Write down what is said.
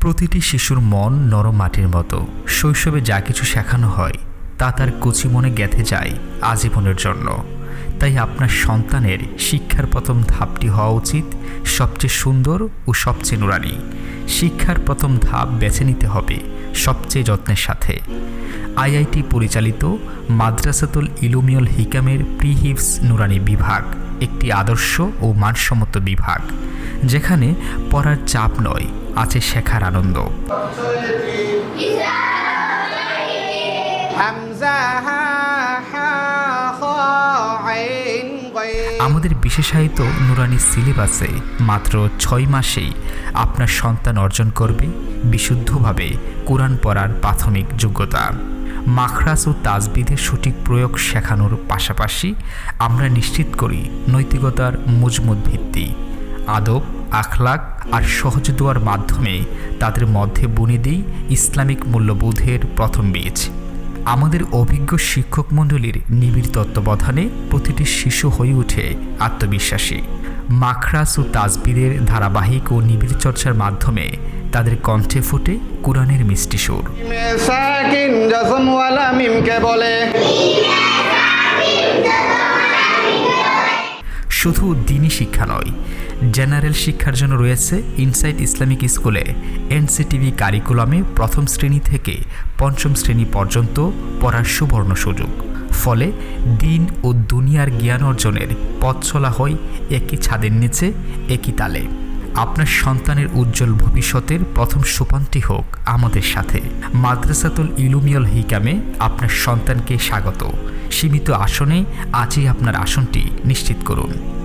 প্রতিটি শিশুর মন নরম মাটির মতো। শৈশবে যা কিছু শেখানো হয়, তা তার কচি মনে গেঁথে যায় আজীবনের জন্য। তাই আপনার সন্তানের শিক্ষার প্রথম ধাপটি হওয়া উচিত, সবচেয়ে সুন্দর ও সবচেয়ে নুরানি। শিক্ষার প্রথম ধাপ বেছে নিতে হবে সবচেয়ে যত্নের সাথে। আইআইটি পরিচালিত মাদ্রাসাতুল ইলুমিয়ল হিকামের প্রিহিভস নুরানি বিভাগ, একটি আদর্শ ও মানসম্মত বিভাগ। যেখানে পড়ার চাপ নয়, আছে শেখার আনন্দ। আমাদের বিশেষায়িত নুরানি সিলেবাসে মাত্র ছয় মাসেই আপনার সন্তান অর্জন করবে বিশুদ্ধভাবে কোরআন পড়ার প্রাথমিক যোগ্যতা। মাখরাস ও তাজবিদের সঠিক প্রয়োগ শেখানোর পাশাপাশি আমরা নিশ্চিত করি নৈতিকতার মজবুত ভিত্তি। আদব, আখলাক আর সহজ দোয়ার মাধ্যমে তাদের মধ্যে বুনে দিই ইসলামিক মূল্যবোধের প্রথম বীজ। আমাদের অভিজ্ঞ শিক্ষক মণ্ডলীর নিবিড় তত্ত্বাবধানে প্রতিটি শিশু হয়ে ওঠে আত্মবিশ্বাসী। মাখরাস ও তাজবিরের ধারাবাহিক ও নিবিড় চর্চার মাধ্যমে তাদের কণ্ঠে ফোটে কোরআনের মিষ্টি সুর। বলে। শুধু দিনই শিক্ষা নয় জেনারেল শিক্ষার জন্য রয়েছে ইনসাইট ইসলামিক স্কুলে এনসিটিভি কারিকুলামে প্রথম শ্রেণি থেকে পঞ্চম শ্রেণি পর্যন্ত পড়ার সুবর্ণ সুযোগ। ফলে দিন ও দুনিয়ার জ্ঞান অর্জনের পথ চলা হয় একই ছাদের নিচে, একই তালে। আপনার সন্তানের উজ্জ্বল ভবিষ্যতের প্রথম সোপানটি হোক আমাদের সাথে। মাদ্রাসাতুল ইলুমিয়াল হিকামে আপনার সন্তানকে স্বাগত। সীমিত আসনে আজই আপনার আসনটি নিশ্চিত করুন।